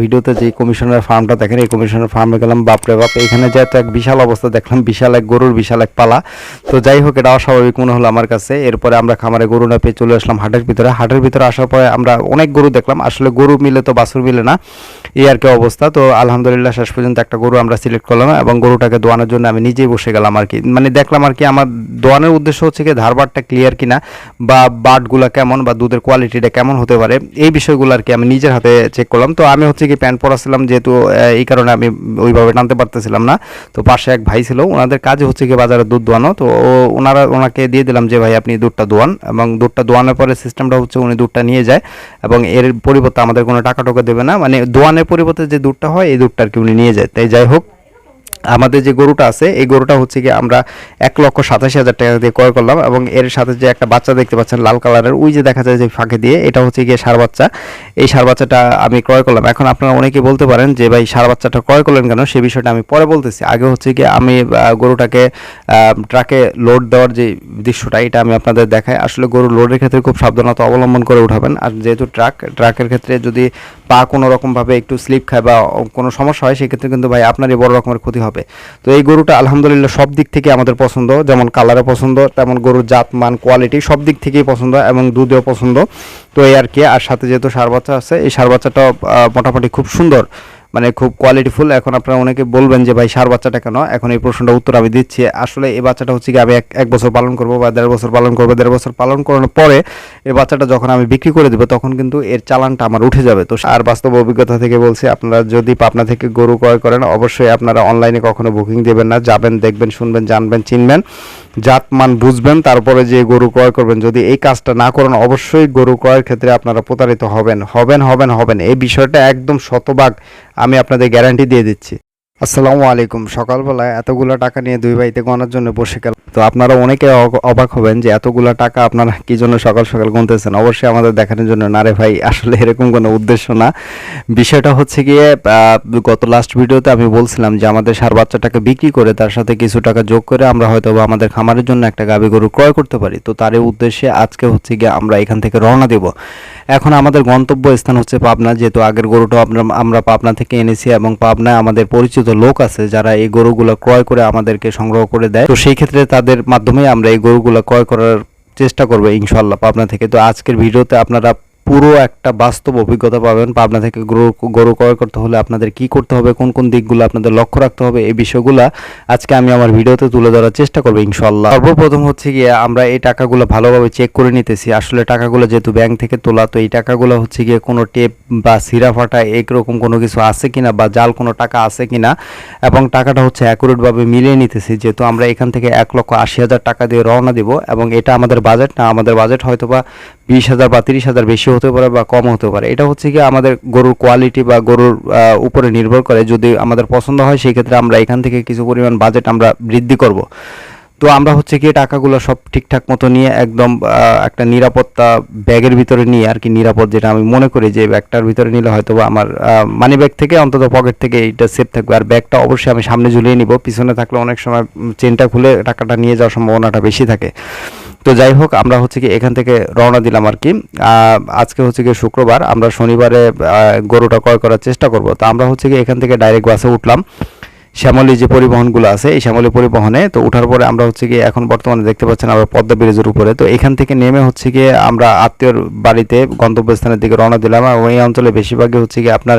ভিডিওতে যে কমিশনার ফার্মটা দেখেন, এই কমিশনার ফার্মে গেলাম, বাপরে বাপ, এখানে যে এক বিশাল অবস্থা দেখলাম, বিশাল এক গরুর বিশাল এক পালা। তো যাই হোক, এটা অস্বাভাবিক মনে হলো আমার কাছে। এরপরে আমরা খামারে গরু না পেয়ে চলে আসলাম হাটের ভিতরে। হাটের ভিতরে আসার পরে আমরা অনেক গরু দেখলাম, আসলে গরু মিলে তো বাছুর মিলে না, এই আর কি অবস্থা। তো আলহামদুলিল্লাহ, শেষ পর্যন্ত একটা গরু আমরা সিলেক্ট করলাম এবং গরুটাকে দোয়ানোর জন্য আমি নিজেই বসে গেলাম আর কি। মানে দেখলাম আর কি, আমার দোয়ানোর উদ্দেশ্য হচ্ছে কি, ধারবারটা ক্লিয়ার কিনা, বা বাটগুলা কেমন, বা দুধের কোয়ালিটিটা কেমন হতে পারে, এই বিষয়গুলো আর কি আমি নিজের হাতে চেক করলাম। তো আমি হচ্ছে কি প্যান্ট পরাছিলাম, যেহেতু এই কারণে আমি ওইভাবে টানতে পারতেছিলাম না। তো পাশে এক ভাই ছিল, ওনাদের কাজ হচ্ছে কি বাজারে দুধ দোয়ানো। তো ওনারা, ওনাকে দিয়ে দিলাম যে, ভাই, আপনি দুধটা দোয়ান। এবং দুধটা দোয়ানোর পরে সিস্টেমটা হচ্ছে উনি দুধটা নিয়ে যায় এবং এর পরিবর্তে আমাদের কোনো টাকা টোকা দেবে না। মানে দোয়ানের পরিবর্তে যে দুধটা হয়, এই দুধটা আর কি উনি নিয়ে যায়। তাই যাই হোক আমাদের যে গরুটা আছে, এই গরুটা হচ্ছে কি আমরা এক লক্ষ সাতাশি হাজার টাকা দিয়ে ক্রয় করলাম এবং এর সাথে যে একটা বাচ্চা দেখতে পাচ্ছেন লাল কালারের, ওই যে দেখা যায় যে ফাঁকে দিয়ে, এটা হচ্ছে গিয়ে সার বাচ্চা। এই সার বাচ্চাটা আমি ক্রয় করলাম। এখন আপনারা অনেকেই বলতে পারেন যে, ভাই, সার বাচ্চাটা ক্রয় করলেন কেন? সে বিষয়টা আমি পরে বলতেছি। আগে হচ্ছে গিয়ে আমি গরুটাকে ট্রাকে লোড দেওয়ার যে দৃশ্যটা, এটা আমি আপনাদের দেখাই। আসলে গরু লোডের ক্ষেত্রে খুব সাবধানতা অবলম্বন করে উঠাবেন। আর যেহেতু ট্রাক, ট্রাকের ক্ষেত্রে যদি পা কোনো রকমভাবে একটু স্লিপ খায় বা কোনো সমস্যা হয়, সেক্ষেত্রে কিন্তু, ভাই, আপনারই বড় রকমের ক্ষতি হবে। তো এই গরুটা আলহামদুলিল্লাহ সব দিক থেকে আমাদের পছন্দ, যেমন কালারে পছন্দ, তেমন গরুর জাত, মান কোয়ালিটি সব দিক থেকেই পছন্দ এবং দুধেও পছন্দ। তো এই আর কি, আর সাথে যেহেতু সার বাচ্চা আছে, এই সার বাচ্চাটা মোটামুটি খুব সুন্দর। মানে খুব কোয়ালিটিফুল এখন আপনারা অনেকে বলবেন যে, ভাই, সার বাচ্চাটা কেন? এখন এই প্রশ্নটা উত্তর আমি দিচ্ছি। আসলে এই বাচ্চাটা হচ্ছে কি, আমি এক এক বছর পালন করব বা দেড় বছর পালন করব। দেড় বছর পালন করানোর পরে এই বাচ্চাটা যখন আমি বিক্রি করে দেবো, তখন কিন্তু এর চালানটা আমার উঠে যাবে। তো আর বাস্তব অভিজ্ঞতা থেকে বলছি, আপনারা যদি পাবনা থেকে গরু ক্রয় করেন, অবশ্যই আপনারা অনলাইনে কখনো বুকিং দেবেন না। যাবেন, দেখবেন, শুনবেন, জানবেন, চিনবেন। জাত মান বুঝবেন, তারপরে যে গরু ক্রয় করবেন। যদি এই কাজটা না করেন, অবশ্যই গরু ক্রয়ের ক্ষেত্রে আপনারা প্রতারিত হবেন। হবেন হবেন হবেন। এই বিষয়টা একদম শতভাগ আমি আপনাদের গ্যারান্টি দিয়ে দিচ্ছি। আসসালামু আলাইকুম। সকালবেলা এতগুলো টাকা নিয়ে দুই ভাইতে গণার জন্য বসে গেল তো আপনারা অনেকে অবাক হবেন যে এতগুলো টাকা আপনারা কি জন্য সকাল সকাল গুনতেছেন? অবশ্যই আমাদের দেখানোর জন্য, না রে ভাই, আসলে এরকম কোনো উদ্দেশ্য না। বিষয়টা হচ্ছে গিয়ে গত লাস্ট ভিডিওতে আমি বলছিলাম যে আমাদের সার বাচ্চাটাকে বিক্রি করে তার সাথে কিছু টাকা যোগ করে আমরা হয়তো আমাদের খামারের জন্য একটা গাভী গরু ক্রয় করতে পারি। তো তারই উদ্দেশ্যে আজকে হচ্ছে গিয়ে আমরা এখান থেকে রওনা দেব। এখন আমাদের গন্তব্য স্থান হচ্ছে পাবনা। যেহেতু আগের গরুটা আমরা আমরা পাবনা থেকে এনেছি এবং পাবনায় আমাদের পরিচিত লোক আছে যারা এই গরুগুলো ক্রয় করে আমাদেরকে সংগ্রহ করে দেয়। তো সেই ক্ষেত্রে তাদের মাধ্যমে আমরা এই গরুগুলো ক্রয় করার চেষ্টা করব ইনশাল্লাহ পাবনা থেকে। তো আজকের ভিডিওতে আপনারা পুরো একটা বাস্তব অভিজ্ঞতা পাবেন পাবনা থেকে গরু ক্রয় করতে হলে আপনাদের কি করতে হবে, কোন কোন দিকগুলো আপনাদের লক্ষ্য রাখতে হবে, এই বিষয়গুলো আজকে আমি আমার ভিডিওতে তুলে ধরার চেষ্টা করব ইনশাল্লাহ সর্বপ্রথম হচ্ছে গিয়ে আমরা এই টাকাগুলো ভালোভাবে চেক করে নিতেছি। আসলে টাকাগুলো যেহেতু ব্যাংক থেকে তোলা, তো এই টাকাগুলো হচ্ছে গিয়ে কোনো টেপ বা সিরা ফাটা কোনো কিছু আছে কিনা, বা জাল কোনো টাকা আছে কিনা, এবং টাকাটা হচ্ছে অ্যাকুরেটভাবে মিলিয়ে নিতেছি, যেহেতু আমরা এখান থেকে এক লক্ষ আশি হাজার টাকা দিয়ে রওনা দিব, এবং এটা আমাদের বাজেট না, আমাদের বাজেট হয়তো বা বিশ হাজার বা তিরিশ হাজার বেশি হতে পারে বা কম হতে পারে। এটা হচ্ছে কি আমাদের গরুর কোয়ালিটি বা গরুর উপরে নির্ভর করে যদি আমাদের পছন্দ হয়, সেই ক্ষেত্রে আমরা এখান থেকে কিছু পরিমাণ বাজেট আমরা বৃদ্ধি করব। তো আমরা হচ্ছে কি টাকাগুলো সব ঠিকঠাক মতো নিয়ে একদম একটা নিরাপত্তা ব্যাগের ভিতরে নিয়ে আর কি নিরাপদ যেটা আমি মনে করি যে ব্যাগটার ভিতরে নিলে হয়তো বা আমার মানি ব্যাগ থেকে অন্তত পকেট থেকে এইটা সেফ থাকবে। আর ব্যাগটা অবশ্যই আমি সামনে ঝুলিয়ে নিব। পিছনে থাকলে অনেক সময় চেনটা খুলে টাকাটা নিয়ে যাওয়ার সম্ভাবনাটা বেশি থাকে। তো যাই হোক, আমরা হচ্ছে কি এখান থেকে রওনা দিলাম আর কি। আজকে হচ্ছে কি শুক্রবার, আমরা শনিবারে গরুটা ক্রয় করার চেষ্টা করব। তো আমরা হচ্ছে কি এখান থেকে ডাইরেক্ট বাসে উঠলাম। শ্যামলী যে পরিবহনগুলো আছে, এই শ্যামলী পরিবহনে, তো ওঠার পরে আমরা হচ্ছে গিয়ে এখন বর্তমানে দেখতে পাচ্ছেন আমরা পদ্মা ব্রিজের উপরে। তো এখান থেকে নেমে হচ্ছে গিয়ে আমরা আত্মীয়র বাড়িতে গন্তব্যস্থানের দিকে রওনা দিলাম। এবং এই অঞ্চলে বেশিরভাগই হচ্ছে গিয়ে আপনার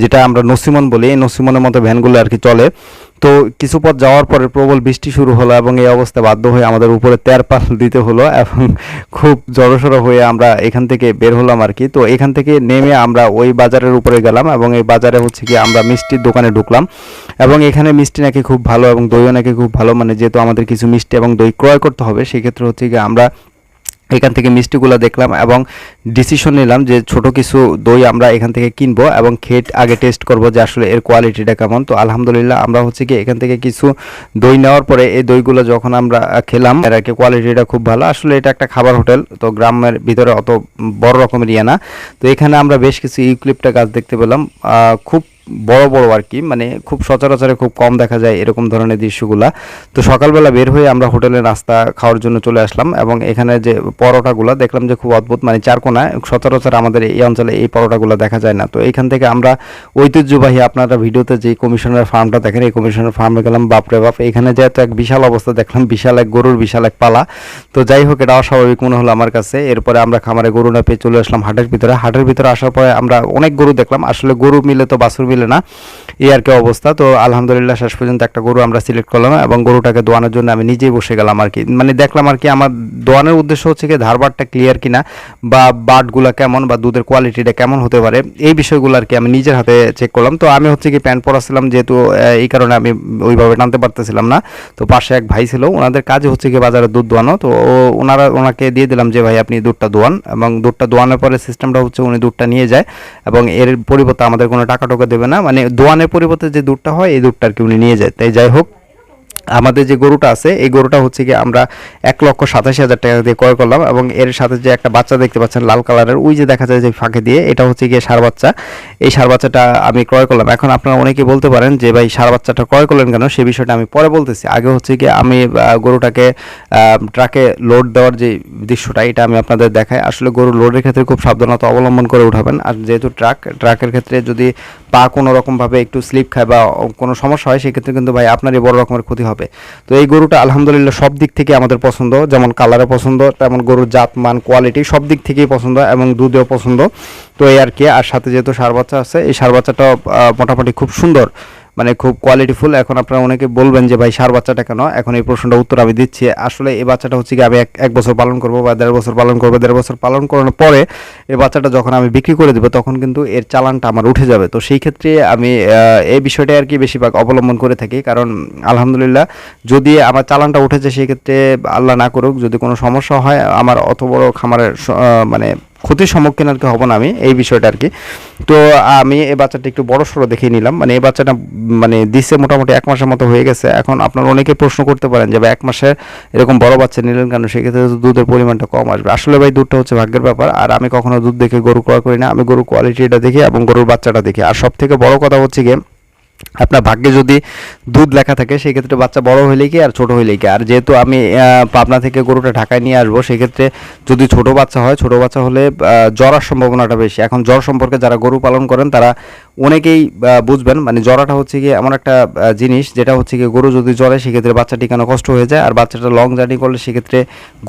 যেটা আমরা নসিমন বলি, এই নসিমনের মতো ভ্যানগুলো আর কি চলে। তো কিছু পথ যাওয়ার পরে প্রবল বৃষ্টি শুরু হলো এবং এই অবস্থা বাধ্য হয়ে আমাদের উপরে তেরপাল দিতে হলো এবং খুব জড়সড় হয়ে আমরা এখান থেকে বের হলাম আর কি। তো এখান থেকে নেমে আমরা ওই বাজারের উপরে গেলাম এবং এই বাজারে হচ্ছে কি আমরা মিষ্টির দোকানে ঢুকলাম এবং এখানে মিষ্টি নাকি খুব ভালো এবং দইও নাকি খুব ভালো মানে যেহেতু আমাদের কিছু মিষ্টি এবং দই ক্রয় করতে হবে, সেক্ষেত্রে হচ্ছে কি আমরা এখান থেকে মিষ্টিগুলো দেখলাম এবং ডিসিশন নিলাম যে ছোট কিছু দই আমরা এখান থেকে কিনবো এবং খেট আগে টেস্ট করব যে আসলে এর কোয়ালিটিটা কেমন। তো আলহামদুলিল্লাহ আমরা হচ্ছে কি এখান থেকে কিছু দই নেওয়ার পরে এই দইগুলো যখন আমরা খেলাম, এর কি কোয়ালিটিটা খুব ভালো। আসলে এটা একটা খাবার হোটেল, তো গ্রামের ভিতরে অত বড় রকমের ইয়ে না। তো এখানে আমরা বেশ কিছু ইউক্লিপটা গাছ দেখতে পেলাম। খুব বড় বড় আর কি মানে খুব সচরাচরে খুব কম দেখা যায় এরকম ধরনের দৃশ্যগুলা। তো সকালবেলা বের হয়ে আমরা হোটেলে নাস্তা খাওয়ার জন্য চলে আসলাম এবং এখানে যে পরোটাগুলো দেখলাম যে খুব অদ্ভুত মানে চারকোনা, সচরাচর আমাদের এই অঞ্চলে এই পরোটাগুলো দেখা যায় না। তো এইখান থেকে আমরা ঐতিহ্যবাহী আপনারা ভিডিওতে যে কমিশনের ফার্মটা দেখেন, এই কমিশনের ফার্মে গেলাম, বাপরে বাপ, এখানে যেহেতু এক বিশাল অবস্থা দেখলাম, বিশাল এক গরুর বিশাল এক পালা। তো যাই হোক, এটা অস্বাভাবিক মনে হলো আমার কাছে। এরপরে আমরা খামারে গরু না পেয়ে চলে আসলাম হাটের ভিতরে। হাটের ভিতরে আসার পরে আমরা অনেক গরু দেখলাম। আসলে গরু মিলে তো বাছুর মিলে না। এই আর কি অবস্থা। তো আলহামদুলিল্লাহ শেষ পর্যন্ত একটা গরু আমরা সিলেক্ট করলাম এবং গরুটাকে দোয়ানোর জন্য আমি নিজেই বসে গেলাম আর কি। মানে দেখলাম আর কি আমার দোয়ানোর উদ্দেশ্য হচ্ছে কি ধারবারটা ক্লিয়ার কিনা বা বাটগুলা কেমন বা দুধের কোয়ালিটিটা কেমন হতে পারে এই বিষয়গুলো আর কি আমি নিজের হাতে চেক করলাম। তো আমি হচ্ছে কি প্যান্ট পরাছিলাম যেহেতু এই কারণে আমি ওইভাবে টানতে পারতেছিলাম না। তো পাশে এক ভাই ছিল, ওনাদের কাজে হচ্ছে কি বাজারে দুধ দোয়ানো। তো ওনারা, ওনাকে দিয়ে দিলাম যে, ভাই, আপনি দুধটা দোয়ান। এবং দুধটা দোয়ানোর পরে সিস্টেমটা হচ্ছে উনি দুধটা নিয়ে যায় এবং এর পরিবর্তে আমাদের কোনো টাকা টোকা দেবে না। মানে দোয়ানের পরিবর্তে যে দুধটা হয়, এই দুধটা আর কি উনি নিয়ে যায়। তাই যাই হোক, আমাদের যে গরুটা আছে, এই গরুটা হচ্ছে কি আমরা এক লক্ষ সাতাশি হাজার টাকা দিয়ে ক্রয় করলাম এবং এর সাথে যে একটা বাচ্চা দেখতে পাচ্ছেন, লাল কালারের, ওই যে দেখা যায় যে ফাঁকে দিয়ে, এটা হচ্ছে গিয়ে সার বাচ্চা। এই সার বাচ্চাটা আমি ক্রয় করলাম। এখন আপনারা অনেকে বলতে পারেন যে, ভাই, সার বাচ্চাটা ক্রয় করলেন কেন? সে বিষয়টা আমি পরে বলতেছি। আগে হচ্ছে কি আমি গরুটাকে ট্রাকে লোড দেওয়ার যে দৃশ্যটা, এটা আমি আপনাদের দেখাই। আসলে গরু লোডের ক্ষেত্রে খুব সাবধানতা অবলম্বন করে উঠাবেন। আর যেহেতু ট্রাক, ট্রাকের ক্ষেত্রে যদি পা কোনো রকমভাবে একটু স্লিপ খায় বা কোনো সমস্যা হয়, সেক্ষেত্রে কিন্তু ভাই আপনারই বড় রকমের ক্ষতি হবে। তো এই গরুটা আলহামদুলিল্লাহ সব দিক থেকে আমাদের পছন্দ, যেমন কালারে পছন্দ, তেমন গরুর জাত, মান কোয়ালিটি সব দিক থেকেই পছন্দ এবং দুধেও পছন্দ। তো এই আর কি, আর সাথে যেহেতু সার বাচ্চা আছে, এই সার বাচ্চাটা মোটামুটি খুব সুন্দর। মানে খুব কোয়ালিটিফুল এখন আপনারা অনেকে বলবেন যে, ভাই, সার বাচ্চাটা কেন? এখন এই প্রশ্নটা উত্তর আমি দিচ্ছি। আসলে এই বাচ্চাটা হচ্ছে কি, আমি এক এক বছর পালন করব বা দেড় বছর পালন করব। দেড় বছর পালন করানোর পরে এই বাচ্চাটা যখন আমি বিক্রি করে দেবো, তখন কিন্তু এর চালানটা আমার উঠে যাবে। তো সেই ক্ষেত্রে আমি এই বিষয়টা আর কি বেশিরভাগ অবলম্বন করে থাকি। কারণ, আলহামদুলিল্লাহ, যদি আমার চালানটা উঠেছে, সেই ক্ষেত্রে আল্লাহ না করুক, যদি কোনো সমস্যা হয়, আমার অত বড় খামারের মানে ক্ষতির সম্মুখীন আর কি হব না আমি, এই বিষয়টা আর কি। তো আমি এই বাচ্চাটা একটু বড় সড়ো দেখে নিলাম। মানে এই বাচ্চাটা মানে দিছে মোটামুটি এক মাসের মতো হয়ে গেছে। এখন আপনারা অনেকে প্রশ্ন করতে পারেন যে এক মাসের এরকম বড় বাচ্চা নিলেন কেন? সেক্ষেত্রে দুধের পরিমাণটা কম আসবে। আসলে ভাই, দুধটা হচ্ছে ভাগ্যের ব্যাপার। আর আমি কখনো দুধ দেখে গরু ক্রয় করি না। আমি গরুর কোয়ালিটিটা দেখি এবং গরুর বাচ্চাটা দেখি। আর সব থেকে বড় কথা হচ্ছে গিয়ে আপনার ভাগ্যে যদি দুধ লেখা থাকে সেই ক্ষেত্রে বাচ্চা বড় হইলেই কি আর ছোট হইলেই কি? আর যেহেতু আমি পাবনা থেকে গরুটা ঢাকায় নিয়ে আসব, সেক্ষেত্রে যদি ছোট বাচ্চা হয়, ছোট বাচ্চা হলে জ্বরার সম্ভাবনাটা বেশি। এখন জ্বর সম্পর্কে যারা গরু পালন করেন, তারা অনেকেই বুঝবেন। মানে জ্বরাটা হচ্ছে কি এমন একটা জিনিস, যেটা হচ্ছে কি গরু যদি জ্বরে, সেক্ষেত্রে বাচ্চা টিকানো কষ্ট হয়ে যায়। আর বাচ্চাটা লং জার্নি করলে, সেক্ষেত্রে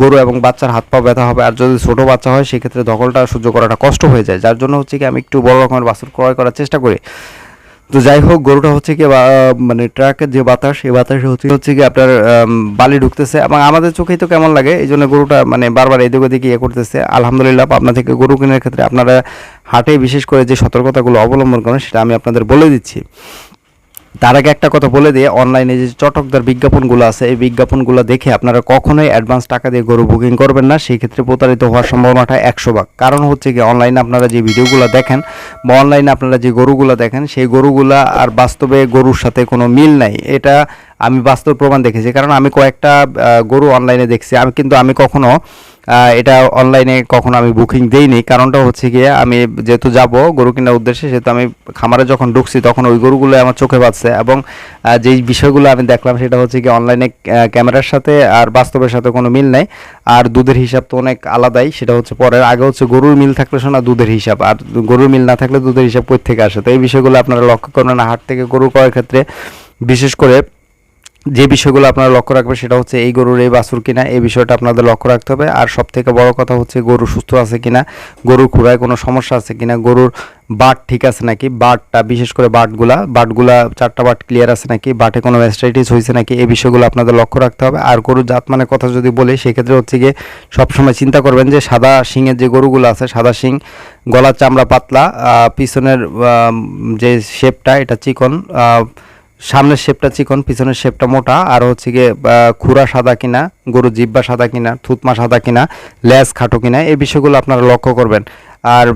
গরু এবং বাচ্চার হাত পা ব্যথা হবে। আর যদি ছোট বাচ্চা হয়, সেক্ষেত্রে ধকলটা সহ্য করাটা কষ্ট হয়ে যায়। যার জন্য হচ্ছে কি আমি একটু বড় রকমের বাছুর ক্রয় করার চেষ্টা করি। তো যাই হোক, গরুটা হচ্ছে কি মানে ট্রাকের যে বাতাস, এই বাতাসে হচ্ছে হচ্ছে কি আপনার বালি ঢুকতেছে। এবং আমাদের চোখেই তো কেমন লাগে, এই জন্য গরুটা মানে বারবার এদিক ওদিক ইয়ে করতেছে। আলহামদুলিল্লাহ আপনার থেকে গরু কেনার ক্ষেত্রে আপনারা হাটে বিশেষ করে যে সতর্কতাগুলো অবলম্বন করেন, সেটা আমি আপনাদের বলে দিচ্ছি। তার আগে একটা কথা বলে দিয়ে অনলাইনে যে চটকদার বিজ্ঞাপনগুলো আছে, এই বিজ্ঞাপনগুলো দেখে আপনারা কখনোই অ্যাডভান্স টাকা দিয়ে গরু বুকিং করবেন না, সেই ক্ষেত্রে প্রতারিত হওয়ার সম্ভাবনাটা একশো ভাগ। কারণ হচ্ছে কি অনলাইনে আপনারা যে ভিডিওগুলো দেখেন বা অনলাইনে আপনারা যে গরুগুলো দেখেন, সেই গরুগুলা আর বাস্তবে গরুর সাথে কোনো মিল নাই। এটা আমি বাস্তব প্রমাণ দেখেছি। কারণ আমি কয়েকটা গরু অনলাইনে দেখছি। আমি কিন্তু, আমি কখনো এটা অনলাইনে কখনো আমি বুকিং দেইনি। কারণটা হচ্ছে গিয়ে আমি যেহেতু যাব, গরু কেনার উদ্দেশ্যে, সেহেতু আমি খামারে যখন ঢুকছি, তখন ওই গরুগুলো আমার চোখে বাজছে এবং যেই বিষয়গুলো আমি দেখলাম, সেটা হচ্ছে কি অনলাইনে ক্যামেরার সাথে আর বাস্তবের সাথে কোনো মিল নেই। আর দুধের হিসাব তো অনেক আলাদাই, সেটা হচ্ছে পরের, আগে হচ্ছে গরুর মিল থাকলে শোনা দুধের হিসাব, আর গরুর মিল না থাকলে দুধের হিসাব কই থেকে আসে? তো এই বিষয়গুলো আপনারা লক্ষ্য করবেন, হাট থেকে গরু ক্রয়ের ক্ষেত্রে। বিশেষ করে যে বিষয়গুলো আপনারা লক্ষ্য রাখবেন সেটা হচ্ছে এই গরুর এই বাছুর কিনা, এই বিষয়টা আপনাদের লক্ষ্য রাখতে হবে। আর সব থেকে বড় কথা হচ্ছে গরু সুস্থ আছে কিনা, গরুর খুরায় কোনো সমস্যা আছে কিনা, গরুর বাট ঠিক আছে নাকি? বাটটা, বিশেষ করে বাটগুলা বাটগুলা চারটা বাট ক্লিয়ার আছে নাকি? বাটে কোনো ম্যাস্টাইটিস হয়েছে নাকি? এই বিষয়গুলো আপনাদের লক্ষ্য রাখতে হবে। আর গরুর জাত মানে কথা যদি বলি, সেক্ষেত্রে হচ্ছে গিয়ে সবসময় চিন্তা করবেন যে সাদা শিংয়ের যে গরুগুলো আছে, সাদা শিং, গলার চামড়া পাতলা পিছনের যে শেপটা এটা চিকন সামনের শেপটা চিকন, পিছনের শেপটা মোটা, আর হচ্ছে গিয়ে খুরা সাদা কিনা গরু জিব্বা সাদা কিনা, থুতমা সাদা কিনা, লেজ খাটো কিনা, এই বিষয়গুলো আপনারা লক্ষ্য করবেন। আর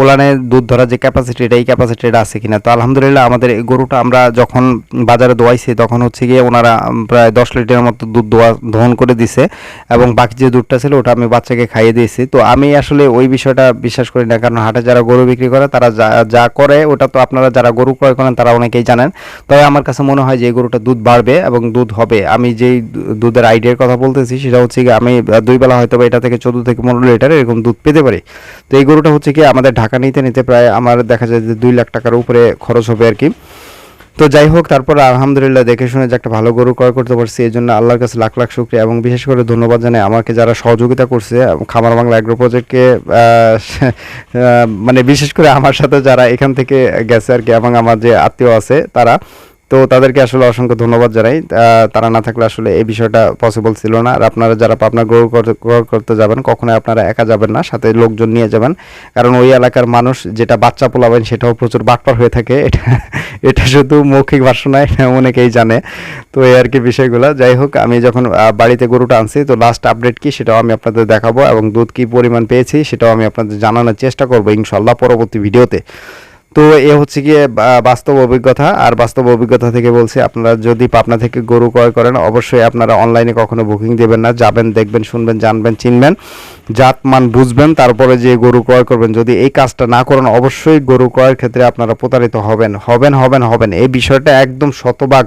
ওলানে দুধ ধরার যে ক্যাপাসিটি এটা এই ক্যাপাসিটিটা আছে কিনা? তো আলহামদুলিল্লাহ আমাদের এই গরুটা আমরা যখন বাজারে দোয়াইছি, তখন হচ্ছে গিয়ে ওনারা প্রায় দশ লিটারের মতো দুধ দোয়া, দহন করে দিছে এবং বাকি যে দুধটা ছিল, ওটা আমি বাচ্চাকে খাইয়ে দিয়েছি। তো আমি আসলে ওই বিষয়টা বিশ্বাস করি না, কারণ হাটে যারা গরু বিক্রি করে, তারা যা যা করে, ওটা তো আপনারা যারা গরু ক্রয় করেন, তারা অনেকেই জানেন। তবে আমার কাছে মনে হয় যে এই গরুটা দুধ বাড়বে এবং দুধ হবে। আমি যেই দুধের আইডিয়ার কথা বলতেছি, সেটা হচ্ছে গিয়ে আমি দুই বেলা হয়তো এটা থেকে চোদ্দ থেকে পনেরো লিটার এরকম দুধ পেতে পারি। তো এই গরুটা হচ্ছে কি, আমাদের ঢাকা নিতে নিতে প্রায় আমার দেখা যায় যে দুই লাখ টাকার উপরে খরচ হবে আর কি। তো যাই হোক, তারপর আলহামদুলিল্লাহ দেখে শুনে যে একটা ভালো গরু ক্রয় করতে পারছি, এই জন্য আল্লাহর কাছে লাখ লাখ শুক্রিয়া এবং বিশেষ করে ধন্যবাদ জানাই আমাকে যারা সহযোগিতা করছে, খামার বাংলা অ্যাগ্রো প্রজেক্টকে মানে বিশেষ করে আমার সাথে যারা এখান থেকে গেছে আর কি, এবং আমার যে আত্মীয় আছে, তারা। তো তাদেরকে আসলে অসংখ্য ধন্যবাদ জানাই। তারা না থাকলে আসলে এই বিষয়টা পসিবল ছিল না। আর আপনারা যারা পাবনা গরু করতে- করতে যাবেন, কখনোই আপনারা একা যাবেন না, সাথে লোকজন নিয়ে যাবেন। কারণ ওই এলাকার মানুষ যেটা বাচ্চা পোলাবেন, সেটাও প্রচুর বাটপার হয়ে থাকে। এটা এটা শুধু মৌখিক এটা অনেকেই জানে। তো এই আর কি বিষয়গুলো। যাই হোক, আমি যখন বাড়িতে গরুটা আনছি, তো লাস্ট আপডেট কি সেটাও আমি আপনাদের দেখাবো এবং দুধ কি পরিমাণ পেয়েছি, সেটাও আমি আপনাদের জানানোর চেষ্টা করব ইনশাল্লাহ পরবর্তী ভিডিওতে। তো এ হচ্ছে গিয়ে বাস্তব অভিজ্ঞতা। আর বাস্তব অভিজ্ঞতা থেকে বলছি, আপনারা যদি পাবনা থেকে গরু ক্রয় করেন, অবশ্যই আপনারা অনলাইনে কখনো বুকিং দেবেন না। যাবেন, দেখবেন, শুনবেন, জানবেন, চিনবেন জাত মান বুঝবেন, তারপরে যে গরু ক্রয় করবেন। যদি এই কাজটা না করেন, অবশ্যই গরু ক্রয়ের ক্ষেত্রে আপনারা প্রতারিত হবেন হবেন হবেন হবেন। এই বিষয়টা একদম শতভাগ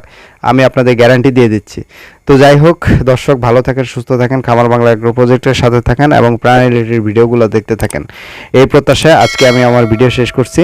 আমি আপনাদের গ্যারান্টি দিয়ে দিচ্ছি। তো যাই হোক, দর্শক ভালো থাকেন, সুস্থ থাকেন, খামার বাংলা এগ্রো প্রজেক্টের সাথে থাকেন এবং প্রাণ রিলেটেড ভিডিওগুলো দেখতে থাকেন। এই প্রত্যাশায় আজকে আমি আমার ভিডিও শেষ করছি।